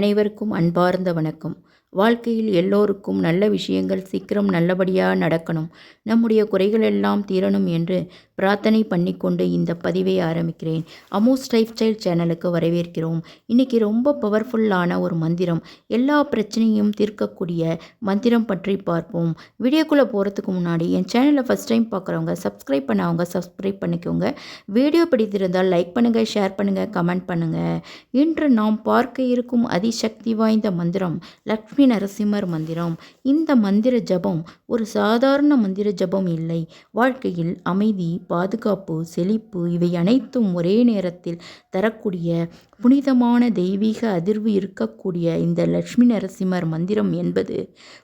அனைவருக்கும் அன்பார்ந்த வணக்கம். வாழ்க்கையில் எல்லோருக்கும் நல்ல விஷயங்கள் சீக்கிரம் நல்லபடியாக நடக்கணும். நம்முடைய குறைகள் எல்லாம் தீரணும் என்று பிரார்த்தனை பண்ணிக்கொண்டு இந்த பதிவை ஆரம்பிக்கிறேன். அமோஸ் லைஃப் ஸ்டைல் சேனலுக்கு வரவேற்கிறோம். இன்றைக்கி ரொம்ப பவர்ஃபுல்லான ஒரு மந்திரம். எல்லா பிரச்சனையும் தீர்க்கக்கூடிய மந்திரம் பற்றி பார்ப்போம். வீடியோக்குள்ளே போகிறதுக்கு முன்னாடி என் சேனலை ஃபஸ்ட் டைம் பார்க்குறவங்க சப்ஸ்கிரைப் பண்ணவங்க சப்ஸ்கிரைப் பண்ணிக்கோங்க. வீடியோ பிடித்திருந்தால் லைக் பண்ணுங்கள் ஷேர் பண்ணுங்கள் கமெண்ட் பண்ணுங்கள் இன்று நாம் பார்க்க இருக்கும் அதிசக்தி வாய்ந்த மந்திரம் லக்ஷ்மி லக்ஷ்மி நரசிம்மர் மந்திரம். இந்த மந்திர ஜபம் ஒரு சாதாரண மந்திர ஜபம் இல்லை. வாழ்க்கையில் அமைதி பாதுகாப்பு செழிப்பு இவை அனைத்தும் ஒரே நேரத்தில் தரக்கூடிய புனிதமான தெய்வீக அதிர்வு இருக்கக்கூடிய இந்த லட்சுமி நரசிம்மர் மந்திரம் என்பது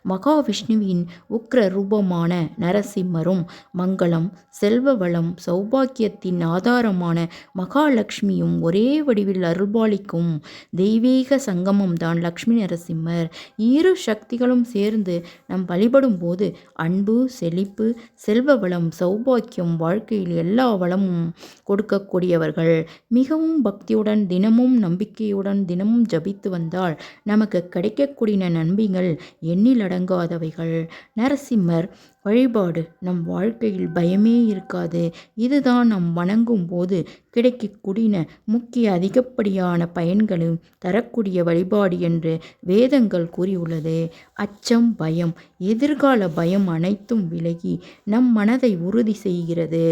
மகாவிஷ்ணுவின் உக்ர ரூபமான நரசிம்மரும் மங்களம் செல்வ வளம் சௌபாக்கியத்தின் ஆதாரமான மகாலட்சுமியும் ஒரே வடிவில் அருள்பாலிக்கும் தெய்வீக சங்கமம் தான் லக்ஷ்மி நரசிம்மர். இரு சக்திகளும் சேர்ந்து நம் வழிபடும் போது அன்பு செழிப்பு செல்வ வளம் சௌபாக்கியம் வாழ்க்கையில் எல்லா வளமும் கொடுக்கக்கூடியவர்கள். மிகவும் பக்தியுடன் தினமும் நம்பிக்கையுடன் தினமும் ஜபித்து வந்தால் நமக்கு கிடைக்கக்கூடிய நன்மைகள் எண்ணிலடங்காதவைகள். நரசிம்மர் வழிபாடு. நம் வாழ்க்கையில் பயமே இருக்காது. இதுதான் நம் வணங்கும் போது கிடைக்கக்கூடிய முக்கிய அதிகப்படியான பயன்களும் தரக்கூடிய வழிபாடு என்று வேதங்கள் கூறியுள்ளது. அச்சம் பயம் எதிர்கால பயம் அனைத்தும் விலகி நம் மனதை உறுதி செய்கிறது.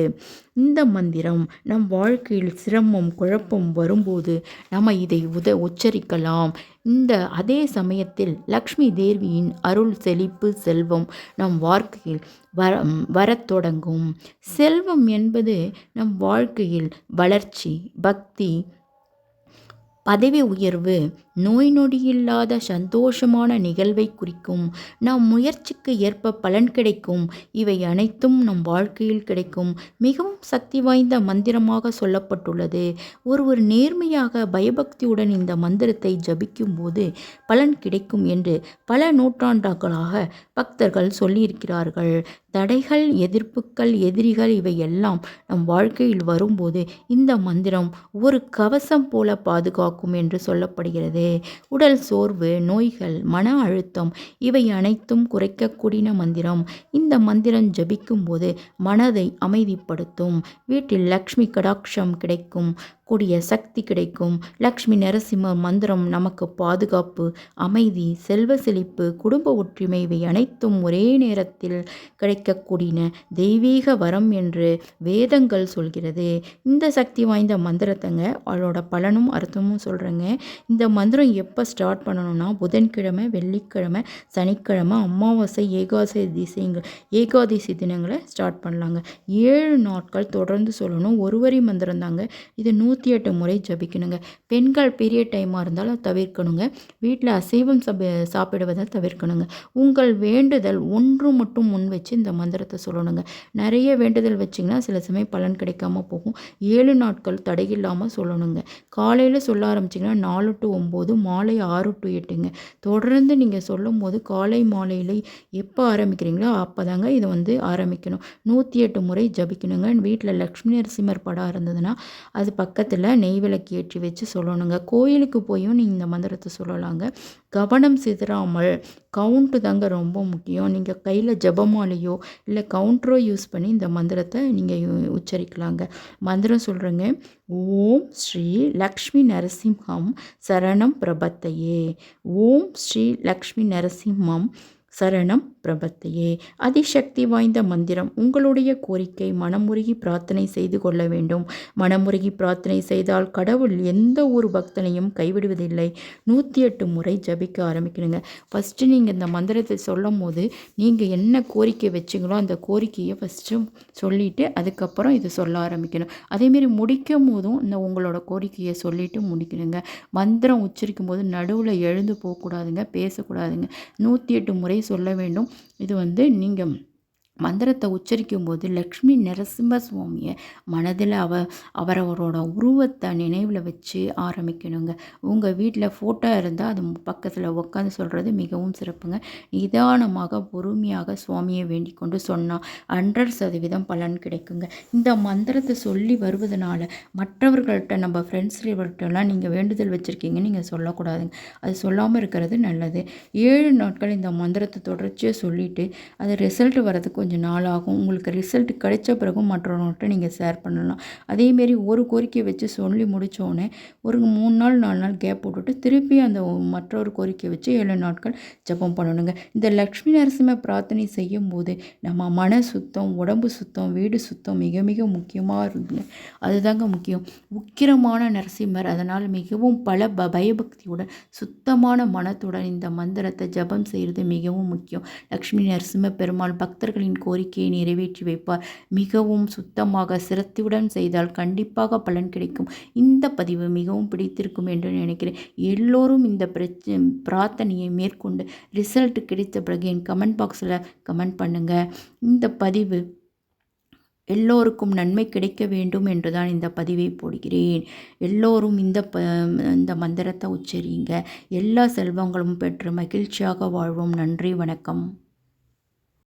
இந்த மந்திரம் நம் வாழ்க்கையில் சிரமம் குழப்பம் வரும்போது நம்ம இதை உத உச்சரிக்கலாம். இந்த அதே சமயத்தில் லக்ஷ்மி தேவியின் அருள் செழிப்பு செல்வம் நம் வாழ்க்கையில் வர வரத் தொடங்கும். செல்வம் என்பது நம் வாழ்க்கையில் வளர்ச்சி பக்தி பதவி உயர்வு நோய் நொடியில்லாத சந்தோஷமான நிகழ்வை குறிக்கும் நம் முயற்சிக்கு ஏற்ப பலன் கிடைக்கும். இவை அனைத்தும் நம் வாழ்க்கையில் கிடைக்கும். மிகவும் சக்தி வாய்ந்த மந்திரமாக சொல்லப்பட்டுள்ளது. ஒருவர் நேர்மையாக பயபக்தியுடன் இந்த மந்திரத்தை ஜபிக்கும் போது பலன் கிடைக்கும் என்று பல நூற்றாண்டுகளாக பக்தர்கள் சொல்லியிருக்கிறார்கள். தடைகள் எதிர்ப்புகள் எதிரிகள் இவை எல்லாம் நம் வாழ்க்கையில் வரும்போது இந்த மந்திரம் ஒரு கவசம் போல பாதுகாக்கும் என்று சொல்லப்படுகிறது. உடல் சோர்வு நோய்கள் மன அழுத்தம் இவை அனைத்தும் குறைக்கக்கூடிய மந்திரம். இந்த மந்திரம் ஜபிக்கும் போது மனதை அமைதிப்படுத்தும். வீட்டில் லக்ஷ்மி கடாட்சம் கிடைக்கும். கூடிய சக்தி கிடைக்கும். லக்ஷ்மி நரசிம்ம மந்திரம் நமக்கு பாதுகாப்பு அமைதி செல்வ செழிப்பு குடும்ப ஒற்றுமை இவை அனைத்தும் ஒரே நேரத்தில் கிடைக்கக்கூடிய தெய்வீக வரம் என்று வேதங்கள் சொல்கிறது. இந்த சக்தி வாய்ந்த மந்திரத்தைங்க அவளோட பலனும் அர்த்தமும் சொல்கிறேங்க இந்த மந்திரம் எப்போ ஸ்டார்ட் பண்ணணும்னா புதன்கிழமை வெள்ளிக்கிழமை சனிக்கிழமை அமாவாசை ஏகாதசி திசைங்கள் ஏகாதசி தினங்களை ஸ்டார்ட் பண்ணலாங்க. ஏழு நாட்கள் தொடர்ந்து சொல்லணும். ஒரு வரி மந்திரம் தாங்க இது நூ நூற்றி எட்டு முறை ஜபிக்கணுங்க. பெண்கள் பெரிய டைமாக இருந்தாலும் தவிர்க்கணுங்க. வீட்டில் அசைவம் சப சாப்பிடுவதை தவிர்க்கணுங்க. உங்கள் வேண்டுதல் ஒன்று மட்டும் முன் வச்சு இந்த மந்திரத்தை சொல்லணுங்க. நிறைய வேண்டுதல் வச்சிங்கன்னா சில சமயம் பலன் கிடைக்காம போகும். ஏழு நாட்கள் தடையில்லாமல் சொல்லணுங்க. காலையில் சொல்ல ஆரம்பிச்சிங்கன்னா நாலு டு ஒம்பது மாலை ஆறு டு எட்டுங்க. தொடர்ந்து நீங்கள் சொல்லும் போது காலை மாலையில் எப்போ ஆரம்பிக்கிறீங்களோ அப்போ தாங்க இதை வந்து ஆரம்பிக்கணும். நூற்றி எட்டு முறை ஜபிக்கணுங்க. வீட்டில் லக்ஷ்மி நரசிம்மர் படம் இருந்ததுன்னா அது பக்கத்தில் பக்கத்தில் நெய் விளக்கு ஏற்றி வச்சு சொல்லணுங்க. கோயிலுக்கு போயும் நீங்கள் இந்த மந்திரத்தை சொல்லலாங்க. கவனம் சிதறாமல் கவுண்ட்டு தாங்க ரொம்ப முக்கியம். நீங்கள் கையில் ஜபமாலையோ இல்லை கவுண்டரோ யூஸ் பண்ணி இந்த மந்திரத்தை நீங்கள் உச்சரிக்கலாங்க. மந்திரம் சொல்கிறேங்க ஓம் ஸ்ரீ லக்ஷ்மி நரசிம்ஹம் சரணம் பிரபத்தையே. ஓம் ஸ்ரீ லக்ஷ்மி நரசிம்மம் சரணம் பிரபத்தையே. அதிசக்தி வாய்ந்த மந்திரம் உங்களுடைய கோரிக்கை மனமுருகி பிரார்த்தனை செய்து கொள்ள வேண்டும். மனமுருகி பிரார்த்தனை செய்தால் கடவுள் எந்த ஒரு பக்தனையும் கைவிடுவதில்லை. நூற்றி எட்டு முறை ஜபிக்க ஆரம்பிக்கணுங்க. ஃபஸ்ட்டு நீங்கள் இந்த மந்திரத்தை சொல்லும் போது நீங்கள் என்ன கோரிக்கை வச்சிங்களோ அந்த கோரிக்கையை ஃபஸ்ட்டு சொல்லிவிட்டு அதுக்கப்புறம் இதை சொல்ல ஆரம்பிக்கணும். அதேமாரி முடிக்கும் போதும் இந்த உங்களோட கோரிக்கையை சொல்லிவிட்டு முடிக்கணுங்க. மந்திரம் உச்சரிக்கும் போது நடுவில் எழுந்து போகக்கூடாதுங்க பேசக்கூடாதுங்க. நூற்றி எட்டு முறை சொல்ல வேண்டும். இது வந்து நீங்கள் மந்திரத்தை உச்சரிக்கும் போது லக்ஷ்மி நரசிம்ம சுவாமியை மனதில் அவ அவரவரோட உருவத்தை நினைவில் வச்சு ஆரம்பிக்கணுங்க. உங்கள் வீட்டில் ஃபோட்டோ இருந்தால் அது பக்கத்தில் உட்காந்து சொல்கிறது மிகவும் சிறப்புங்க. நிதானமாக பொறுமையாக சுவாமியை வேண்டிக் கொண்டு சொன்னால் ஹண்ட்ரட் சதவீதம் பலன் கிடைக்குங்க. இந்த மந்திரத்தை சொல்லி வருவதனால மற்றவர்கள்ட்ட நம்ம ஃப்ரெண்ட்ஸ் ரிவர்கிட்டலாம் நீங்கள் வேண்டுதல் வச்சுருக்கீங்க நீங்கள் சொல்லக்கூடாதுங்க. அது சொல்லாமல் இருக்கிறது நல்லது. ஏழு நாட்கள் இந்த மந்திரத்தை தொடர்ச்சியாக சொல்லிவிட்டு அது ரிசல்ட் வரதுக்கு கொஞ்சம் நாள் ஆகும் உங்களுக்கு ரிசல்ட் கிடைச்ச பிறகும் மற்றவங்கள்ட்ட நீங்கள் ஷேர் பண்ணலாம். அதேமாரி ஒரு கோரிக்கை வச்சு சொல்லி முடித்தோடனே ஒரு மூணு நாள் நாலு நாள் கேப் போட்டுட்டு திருப்பி அந்த மற்றொரு கோரிக்கை வச்சு ஏழு நாட்கள் ஜபம் பண்ணணுங்க. இந்த லக்ஷ்மி நரசிம்ம பிரார்த்தனை செய்யும் போது நம்ம மன சுத்தம் உடம்பு சுத்தம் வீடு சுத்தம் மிக மிக முக்கியமாக இருக்குங்க. அதுதாங்க முக்கியம். உக்கிரமான நரசிம்மர் அதனால் மிகவும் பல ப பயபக்தியுடன் சுத்தமான மனத்துடன் இந்த மந்திரத்தை ஜபம் செய்கிறது மிகவும் முக்கியம். லக்ஷ்மி நரசிம்ம பெருமாள் பக்தர்களின் கோரிக்கையை நிறைவேற்றி வைப்பார். மிகவும் சுத்தமாக சிரத்தியுடன் செய்தால் கண்டிப்பாக பலன் கிடைக்கும். இந்த பதிவு மிகவும் பிடித்திருக்கும் என்று நினைக்கிறேன். எல்லோரும் இந்த பிரச்ச பிரார்த்தனையை மேற்கொண்டு ரிசல்ட் கிடைத்த பிறகு என் கமெண்ட் பாக்ஸில் கமெண்ட் பண்ணுங்கள் இந்த பதிவு எல்லோருக்கும் நன்மை கிடைக்க வேண்டும் என்று தான் இந்த பதிவை போடுகிறேன். எல்லோரும் இந்த ப இந்த மந்திரத்தை உச்சரிங்க எல்லா செல்வங்களும் பெற்று மகிழ்ச்சியாக வாழ்வோம். நன்றி வணக்கம்.